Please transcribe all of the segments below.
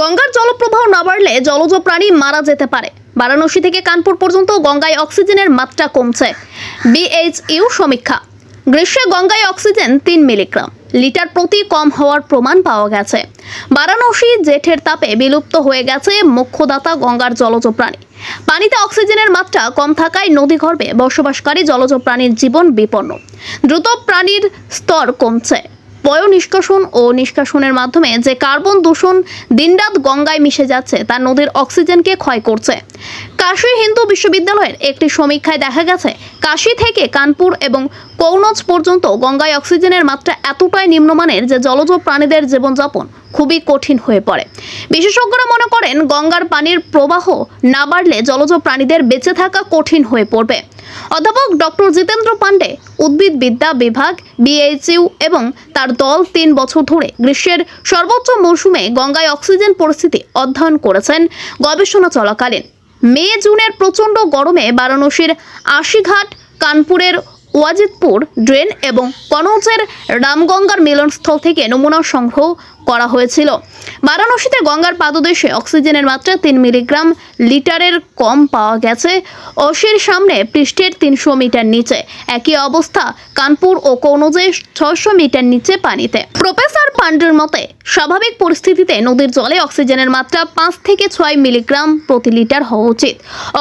গঙ্গার জলপ্রবাহ না বাড়লে জলজ প্রাণী মারা যেতে পারে। বারাণসী থেকে কানপুর পর্যন্ত গঙ্গায় অক্সিজেনের মাত্রা কমছে। বিএইচইউ সমীক্ষা। গ্রীষ্মে গঙ্গায় অক্সিজেন তিন মিলিগ্রাম। লিটার প্রতি কম হওয়ার প্রমাণ পাওয়া গেছে। বারাণসী জেঠের তাপে বিলুপ্ত হয়ে গেছে মুখ্যদাতা গঙ্গার জলজ প্রাণী। পানিতে অক্সিজেনের মাত্রা কম থাকায় নদীগর্ভে বসবাসকারী জলজ প্রাণীর জীবন বিপন্ন। দ্রুত প্রাণীর স্তর কমছে। পয় নিষ্কাশন ও নিষ্কাশনের মাধ্যমে যে কার্বন দূষণ দিনরাত গঙ্গায় মিশে যাচ্ছে, তা নদীর অক্সিজেনকে ক্ষয় করছে। কাশী হিন্দু বিশ্ববিদ্যালয়ের একটি সমীক্ষায় দেখা গেছে, কাশী থেকে কানপুর এবং কৌনজ পর্যন্ত গঙ্গায় অক্সিজেনের মাত্রা এতটাই নিম্নমানের যে জলজ প্রাণীদের জীবনযাপন খুবই কঠিন হয়ে পড়ে। বিশেষজ্ঞরা মনে করেন, গঙ্গার পানির প্রবাহ না বাড়লে জলজ প্রাণীদের বেঁচে থাকা কঠিন হয়ে পড়বে। অধ্যাপক ডক্টর জিতেন্দ্র পান্ডে উদ্ভিদবিদ্যা বিভাগ বিএইচইউ এবং তার দল তিন বছর ধরে গ্রীষ্মের সর্বোচ্চ মৌসুমে গঙ্গায় অক্সিজেন পরিস্থিতি অধ্যয়ন করেছেন গবেষণা চলাকালীন। মে, জুনের প্রচণ্ড গরমে বারাণসীর আশিঘাট, কানপুরের ওয়াজিদপুর, ড্রেন এবং কনৌজের রামগঙ্গার মিলনস্থল থেকে নমুনা সংগ্রহ করা হয়েছিল। বারাণসীতে গঙ্গার পাদদেশে অক্সিজেনের মাত্রা তিন মিলিগ্রাম লিটারের কম পাওয়া গেছে। অসির সামনে পৃষ্ঠের তিনশো মিটার নিচে। একই অবস্থা কানপুর ও কৌনজে ছয়শো মিটার নিচে পানিতে। প্রফেসর পান্ডের মতে, স্বাভাবিক পরিস্থিতিতে নদীর জলে অক্সিজেনের মাত্রা পাঁচ থেকে ছয় মিলিগ্রাম প্রতি লিটার হওয়া উচিত।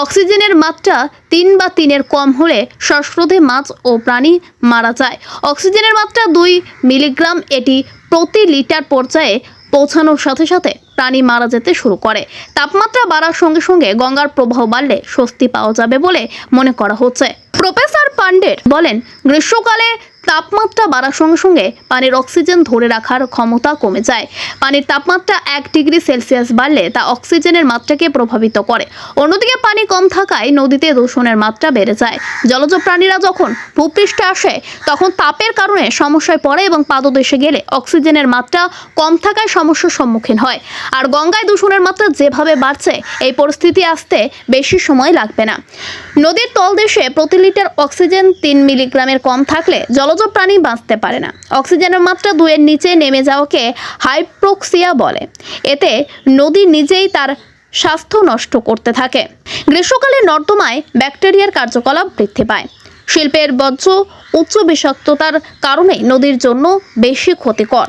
অক্সিজেনের মাত্রা তিন বা তিনের কম হলে শ্বাসরোধে মাছ ও প্রাণী মারা যায়। অক্সিজেনের মাত্রা দুই মিলিগ্রাম এটি প্রতি লিটার পর্যায়ে পৌঁছানোর সাথে সাথে প্রাণী মারা যেতে শুরু করে। তাপমাত্রা বাড়ার সঙ্গে সঙ্গে গঙ্গার প্রবাহ বাড়লে স্বস্তি পাওয়া যাবে বলে মনে করা হচ্ছে। প্রফেসর পান্ডের বলেন, গ্রীষ্মকালে তাপমাত্রা বাড়ার সঙ্গে সঙ্গে পানির অক্সিজেন ধরে রাখার ক্ষমতা কমে যায়। পানির তাপমাত্রা এক ডিগ্রি সেলসিয়াস বাড়লে তা অক্সিজেনের মাত্রাকে প্রভাবিত করে। অন্যদিকে পানি কম থাকায় নদীতে দূষণের মাত্রা বেড়ে যায়। জলজ প্রাণীরা যখন ভূপৃষ্ঠে আসে, তখন তাপের কারণে সমস্যায় পড়ে এবং পাদদেশে গেলে অক্সিজেনের মাত্রা কম থাকায় সমস্যার সম্মুখীন হয়। আর গঙ্গায় দূষণের মাত্রা যেভাবে বাড়ছে, এই পরিস্থিতি আসতে বেশি সময় লাগবে না। নদীর তলদেশে প্রতি লিটার অক্সিজেন তিন মিলিগ্রামের কম থাকলে জলজ প্রাণী বাঁচতে পারে না। অক্সিজেনের মাত্রা দুয়ের নিচে নেমে যাওয়াকে হাইপ্রোক্সিয়া বলে। এতে নদী নিজেই তার স্বাস্থ্য নষ্ট করতে থাকে। গ্রীষ্মকালে নর্দমায় ব্যাকটেরিয়ার কার্যকলাপ বৃদ্ধি পায়। শিল্পের বজ্র উচ্চ বিষাক্ততার কারণে নদীর জন্য বেশি ক্ষতিকর।